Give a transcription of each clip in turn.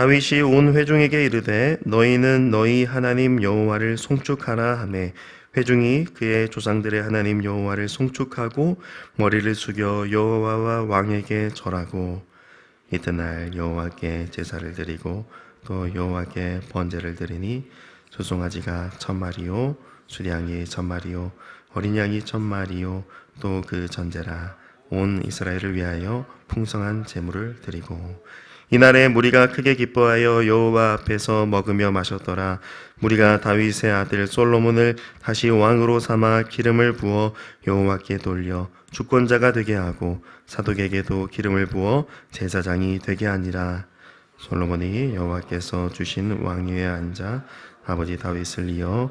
다윗이 온 회중에게 이르되 너희는 너희 하나님 여호와를 송축하라 하매. 회중이 그의 조상들의 하나님 여호와를 송축하고 머리를 숙여 여호와와 왕에게 절하고 이튿날 여호와께 제사를 드리고 또 여호와께 번제를 드리니 소송아지가 천 마리요 수량이 천 마리요 어린 양이 천 마리요 또 그 전제라 온 이스라엘을 위하여 풍성한 제물을 드리고 이날에 무리가 크게 기뻐하여 여호와 앞에서 먹으며 마셨더라. 무리가 다윗의 아들 솔로몬을 다시 왕으로 삼아 기름을 부어 여호와께 돌려 주권자가 되게 하고 사독에게도 기름을 부어 제사장이 되게 하니라. 솔로몬이 여호와께서 주신 왕위에 앉아 아버지 다윗을 이어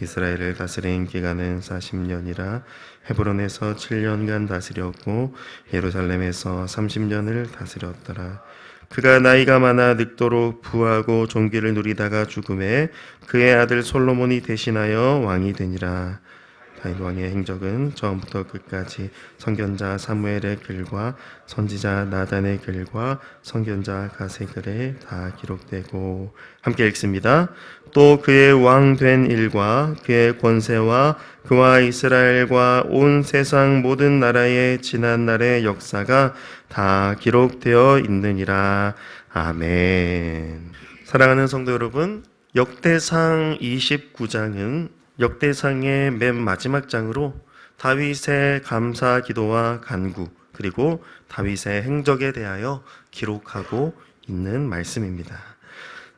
이스라엘을 다스린 기간은 40년이라 헤브론에서 7년간 다스렸고 예루살렘에서 30년을 다스렸더라. 그가 나이가 많아 늙도록 부하고 종기를 누리다가 죽음에 그의 아들 솔로몬이 대신하여 왕이 되니라. 다윗 왕의 행적은 처음부터 끝까지 선견자 사무엘의 글과 선지자 나단의 글과 선견자 가세 글에 다 기록되고 함께 읽습니다. 또 그의 왕 된 일과 그의 권세와 그와 이스라엘과 온 세상 모든 나라의 지난 날의 역사가 다 기록되어 있느니라. 아멘. 사랑하는 성도 여러분, 역대상 29장은 역대상의 맨 마지막 장으로 다윗의 감사 기도와 간구 그리고 다윗의 행적에 대하여 기록하고 있는 말씀입니다.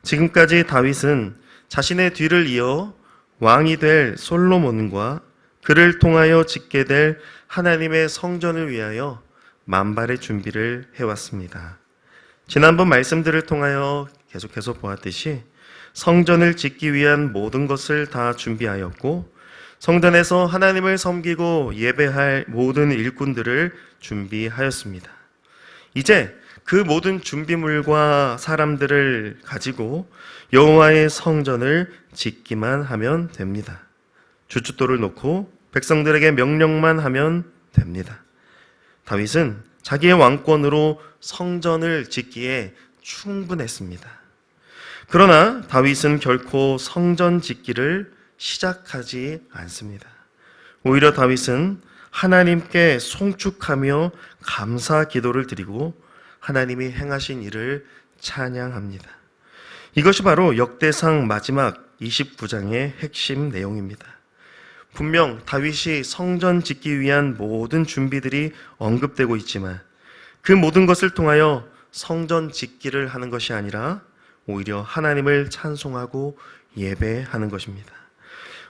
지금까지 다윗은 자신의 뒤를 이어 왕이 될 솔로몬과 그를 통하여 짓게 될 하나님의 성전을 위하여 만발의 준비를 해왔습니다. 지난번 말씀들을 통하여 계속해서 보았듯이 성전을 짓기 위한 모든 것을 다 준비하였고 성전에서 하나님을 섬기고 예배할 모든 일꾼들을 준비하였습니다. 이제 그 모든 준비물과 사람들을 가지고 여호와의 성전을 짓기만 하면 됩니다. 주춧돌을 놓고 백성들에게 명령만 하면 됩니다. 다윗은 자기의 왕권으로 성전을 짓기에 충분했습니다. 그러나 다윗은 결코 성전 짓기를 시작하지 않습니다. 오히려 다윗은 하나님께 송축하며 감사 기도를 드리고 하나님이 행하신 일을 찬양합니다. 이것이 바로 역대상 마지막 29장의 핵심 내용입니다. 분명 다윗이 성전 짓기 위한 모든 준비들이 언급되고 있지만 그 모든 것을 통하여 성전 짓기를 하는 것이 아니라 오히려 하나님을 찬송하고 예배하는 것입니다.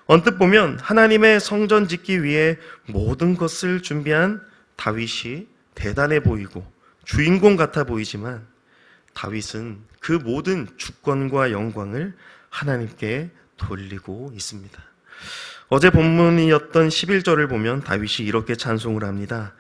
언뜻 보면 하나님의 성전 짓기 위해 모든 것을 준비한 다윗이 대단해 보이고 주인공 같아 보이지만 다윗은 그 모든 주권과 영광을 하나님께 돌리고 있습니다. 어제 본문이었던 11절을 보면 다윗이 이렇게 찬송을 합니다.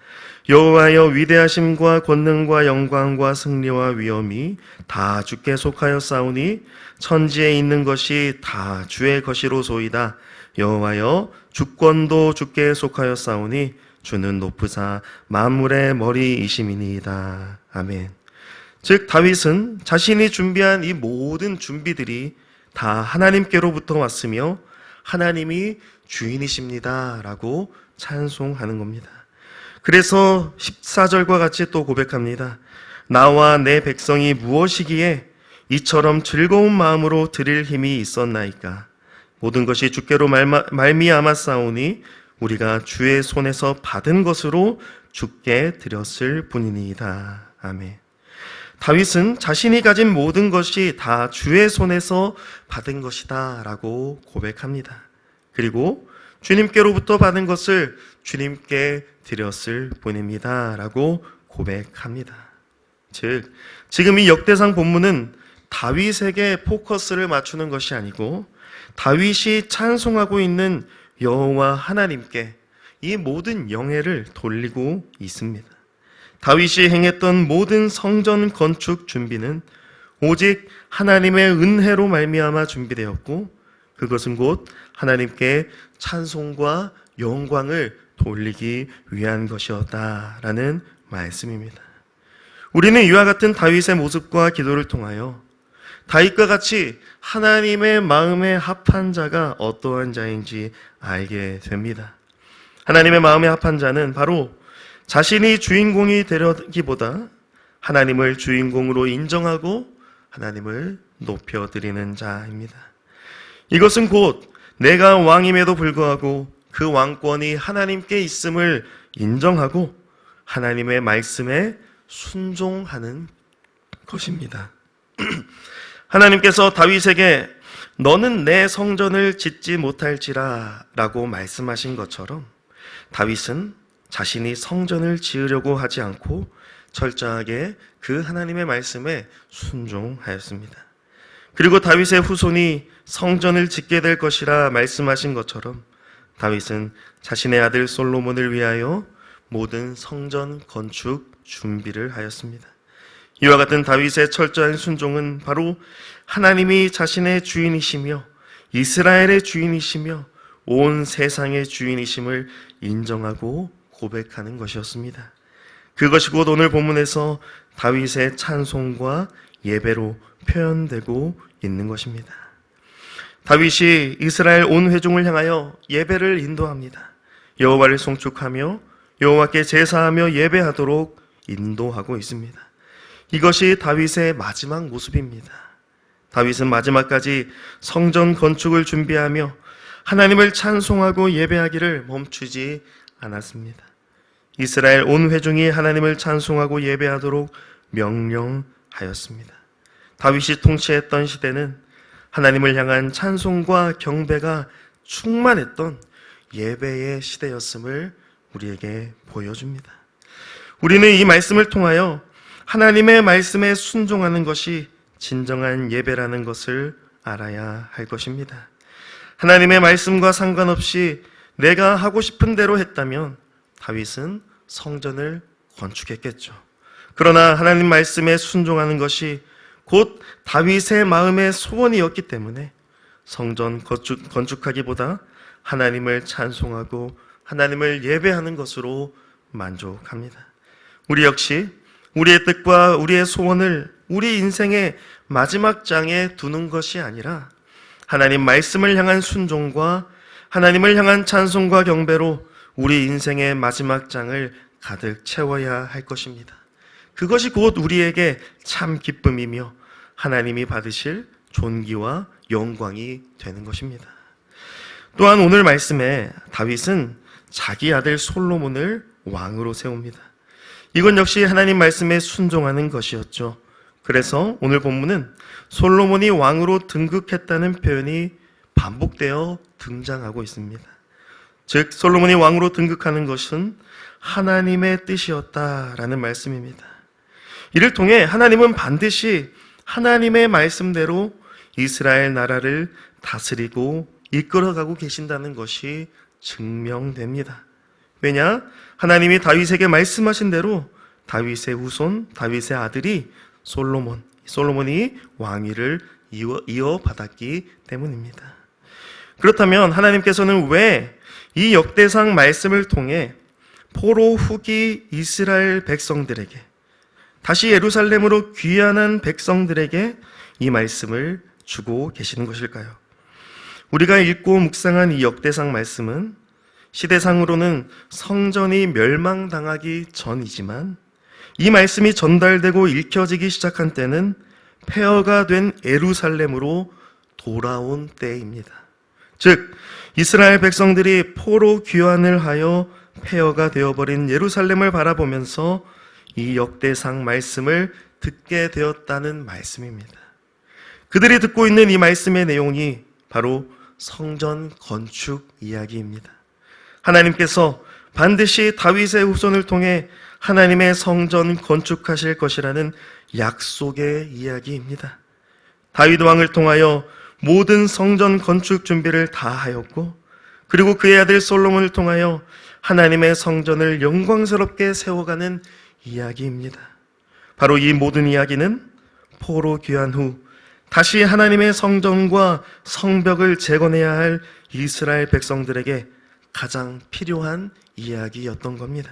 여호와여 위대하심과 권능과 영광과 승리와 위엄이 다 주께 속하여 싸우니 천지에 있는 것이 다 주의 것이로소이다. 여호와여 주권도 주께 속하여 싸우니 주는 높으사 만물의 머리이심이니이다. 아멘. 즉 다윗은 자신이 준비한 이 모든 준비들이 다 하나님께로부터 왔으며 하나님이 주인이십니다 라고 찬송하는 겁니다. 그래서 14절과 같이 또 고백합니다. 나와 내 백성이 무엇이기에 이처럼 즐거운 마음으로 드릴 힘이 있었나이까? 모든 것이 주께로 말미암아 싸우니 우리가 주의 손에서 받은 것으로 주께 드렸을 뿐이니이다. 아멘. 다윗은 자신이 가진 모든 것이 다 주의 손에서 받은 것이다 라고 고백합니다. 그리고 주님께로부터 받은 것을 주님께 드렸을 뿐입니다 라고 고백합니다. 즉, 지금 이 역대상 본문은 다윗에게 포커스를 맞추는 것이 아니고 다윗이 찬송하고 있는 여호와 하나님께 이 모든 영예를 돌리고 있습니다. 다윗이 행했던 모든 성전 건축 준비는 오직 하나님의 은혜로 말미암아 준비되었고 그것은 곧 하나님께 찬송과 영광을 돌리기 위한 것이었다라는 말씀입니다. 우리는 이와 같은 다윗의 모습과 기도를 통하여 다윗과 같이 하나님의 마음에 합한 자가 어떠한 자인지 알게 됩니다. 하나님의 마음에 합한 자는 바로 자신이 주인공이 되려기보다 하나님을 주인공으로 인정하고 하나님을 높여드리는 자입니다. 이것은 곧 내가 왕임에도 불구하고 그 왕권이 하나님께 있음을 인정하고 하나님의 말씀에 순종하는 것입니다. 하나님께서 다윗에게 너는 내 성전을 짓지 못할지라 라고 말씀하신 것처럼 다윗은 자신이 성전을 지으려고 하지 않고 철저하게 그 하나님의 말씀에 순종하였습니다. 그리고 다윗의 후손이 성전을 짓게 될 것이라 말씀하신 것처럼 다윗은 자신의 아들 솔로몬을 위하여 모든 성전 건축 준비를 하였습니다. 이와 같은 다윗의 철저한 순종은 바로 하나님이 자신의 주인이시며 이스라엘의 주인이시며 온 세상의 주인이심을 인정하고 고백하는 것이었습니다. 그것이 곧 오늘 본문에서 다윗의 찬송과 예배로 표현되고 있는 것입니다. 다윗이 이스라엘 온 회중을 향하여 예배를 인도합니다. 여호와를 송축하며 여호와께 제사하며 예배하도록 인도하고 있습니다. 이것이 다윗의 마지막 모습입니다. 다윗은 마지막까지 성전 건축을 준비하며 하나님을 찬송하고 예배하기를 멈추지 않았습니다. 이스라엘 온 회중이 하나님을 찬송하고 예배하도록 명령하였습니다. 다윗이 통치했던 시대는 하나님을 향한 찬송과 경배가 충만했던 예배의 시대였음을 우리에게 보여줍니다. 우리는 이 말씀을 통하여 하나님의 말씀에 순종하는 것이 진정한 예배라는 것을 알아야 할 것입니다. 하나님의 말씀과 상관없이 내가 하고 싶은 대로 했다면 다윗은 성전을 건축했겠죠. 그러나 하나님 말씀에 순종하는 것이 곧 다윗의 마음의 소원이었기 때문에 성전 건축, 건축 하기보다 하나님을 찬송하고 하나님을 예배하는 것으로 만족합니다. 우리 역시 우리의 뜻과 우리의 소원을 우리 인생의 마지막 장에 두는 것이 아니라 하나님 말씀을 향한 순종과 하나님을 향한 찬송과 경배로 우리 인생의 마지막 장을 가득 채워야 할 것입니다. 그것이 곧 우리에게 참 기쁨이며 하나님이 받으실 존귀와 영광이 되는 것입니다. 또한 오늘 말씀에 다윗은 자기 아들 솔로몬을 왕으로 세웁니다. 이건 역시 하나님 말씀에 순종하는 것이었죠. 그래서 오늘 본문은 솔로몬이 왕으로 등극했다는 표현이 반복되어 등장하고 있습니다. 즉, 솔로몬이 왕으로 등극하는 것은 하나님의 뜻이었다라는 말씀입니다. 이를 통해 하나님은 반드시 하나님의 말씀대로 이스라엘 나라를 다스리고 이끌어가고 계신다는 것이 증명됩니다. 왜냐? 하나님이 다윗에게 말씀하신 대로 다윗의 후손, 다윗의 아들이 솔로몬, 솔로몬이 왕위를 이어, 이어받았기 때문입니다. 그렇다면 하나님께서는 왜 이 역대상 말씀을 통해 포로 후기 이스라엘 백성들에게 다시 예루살렘으로 귀환한 백성들에게 이 말씀을 주고 계시는 것일까요? 우리가 읽고 묵상한 이 역대상 말씀은 시대상으로는 성전이 멸망당하기 전이지만 이 말씀이 전달되고 읽혀지기 시작한 때는 폐허가 된 에루살렘으로 돌아온 때입니다. 즉 이스라엘 백성들이 포로 귀환을 하여 폐허가 되어버린 예루살렘을 바라보면서 이 역대상 말씀을 듣게 되었다는 말씀입니다. 그들이 듣고 있는 이 말씀의 내용이 바로 성전 건축 이야기입니다. 하나님께서 반드시 다윗의 후손을 통해 하나님의 성전 건축하실 것이라는 약속의 이야기입니다. 다윗 왕을 통하여 모든 성전 건축 준비를 다 하였고 그리고 그의 아들 솔로몬을 통하여 하나님의 성전을 영광스럽게 세워가는 이야기입니다. 바로 이 모든 이야기는 포로 귀환 후 다시 하나님의 성전과 성벽을 재건해야 할 이스라엘 백성들에게 가장 필요한 이야기였던 겁니다.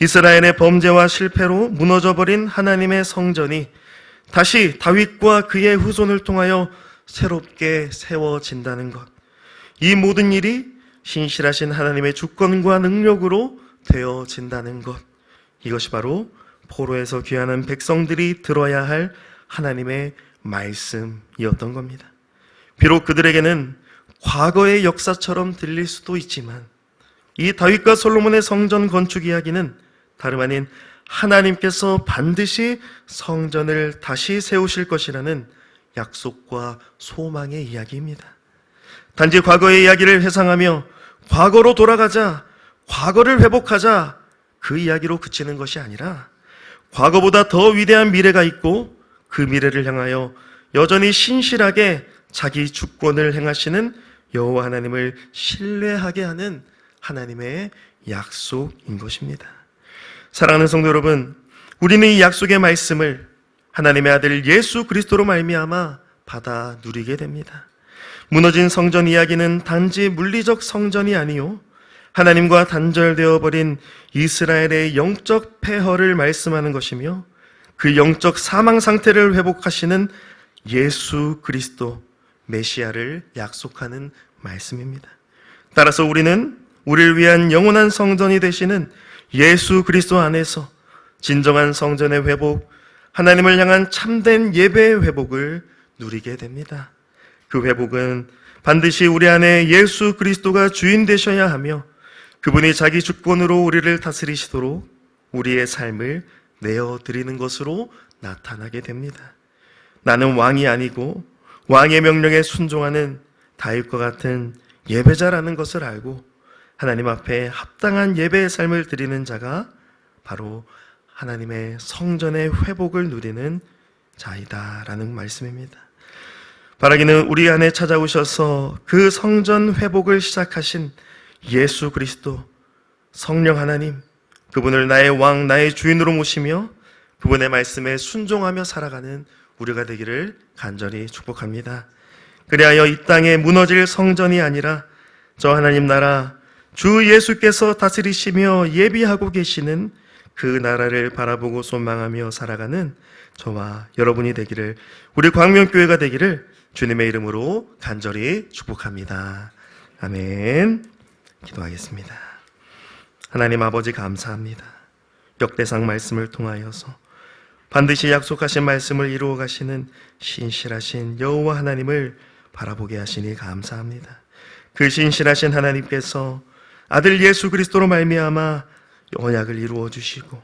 이스라엘의 범죄와 실패로 무너져버린 하나님의 성전이 다시 다윗과 그의 후손을 통하여 새롭게 세워진다는 것. 이 모든 일이 신실하신 하나님의 주권과 능력으로 되어진다는 것. 이것이 바로 포로에서 귀환한 백성들이 들어야 할 하나님의 말씀이었던 겁니다. 비록 그들에게는 과거의 역사처럼 들릴 수도 있지만 이 다윗과 솔로몬의 성전 건축 이야기는 다름 아닌 하나님께서 반드시 성전을 다시 세우실 것이라는 약속과 소망의 이야기입니다. 단지 과거의 이야기를 회상하며 과거로 돌아가자, 과거를 회복하자 그 이야기로 그치는 것이 아니라 과거보다 더 위대한 미래가 있고 그 미래를 향하여 여전히 신실하게 자기 주권을 행하시는 여호와 하나님을 신뢰하게 하는 하나님의 약속인 것입니다. 사랑하는 성도 여러분, 우리는 이 약속의 말씀을 하나님의 아들 예수 그리스도로 말미암아 받아 누리게 됩니다. 무너진 성전 이야기는 단지 물리적 성전이 아니요 하나님과 단절되어 버린 이스라엘의 영적 폐허를 말씀하는 것이며 그 영적 사망 상태를 회복하시는 예수 그리스도 메시아를 약속하는 말씀입니다. 따라서 우리는 우리를 위한 영원한 성전이 되시는 예수 그리스도 안에서 진정한 성전의 회복, 하나님을 향한 참된 예배의 회복을 누리게 됩니다. 그 회복은 반드시 우리 안에 예수 그리스도가 주인 되셔야 하며 그분이 자기 주권으로 우리를 다스리시도록 우리의 삶을 내어 드리는 것으로 나타나게 됩니다. 나는 왕이 아니고 왕의 명령에 순종하는 다윗과 같은 예배자라는 것을 알고 하나님 앞에 합당한 예배의 삶을 드리는 자가 바로 하나님의 성전의 회복을 누리는 자이다라는 말씀입니다. 바라기는 우리 안에 찾아오셔서 그 성전 회복을 시작하신 예수 그리스도 성령 하나님 그분을 나의 왕 나의 주인으로 모시며 그분의 말씀에 순종하며 살아가는 우리가 되기를 간절히 축복합니다. 그리하여 이 땅에 무너질 성전이 아니라 저 하나님 나라 주 예수께서 다스리시며 예비하고 계시는 그 나라를 바라보고 소망하며 살아가는 저와 여러분이 되기를 우리 광명교회가 되기를 주님의 이름으로 간절히 축복합니다. 아멘. 기도하겠습니다. 하나님 아버지 감사합니다. 역대상 말씀을 통하여서 반드시 약속하신 말씀을 이루어 가시는 신실하신 여호와 하나님을 바라보게 하시니 감사합니다. 그 신실하신 하나님께서 아들 예수 그리스도로 말미암아 언약을 이루어 주시고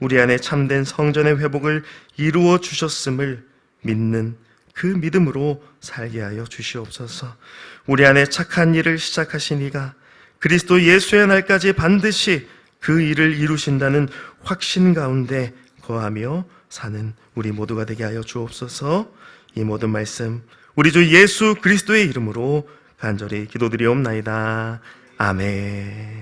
우리 안에 참된 성전의 회복을 이루어 주셨음을 믿는 그 믿음으로 살게 하여 주시옵소서. 우리 안에 착한 일을 시작하신 이가 그리스도 예수의 날까지 반드시 그 일을 이루신다는 확신 가운데 거하며 사는 우리 모두가 되게 하여 주옵소서. 이 모든 말씀 우리 주 예수 그리스도의 이름으로 간절히 기도드리옵나이다. 아멘.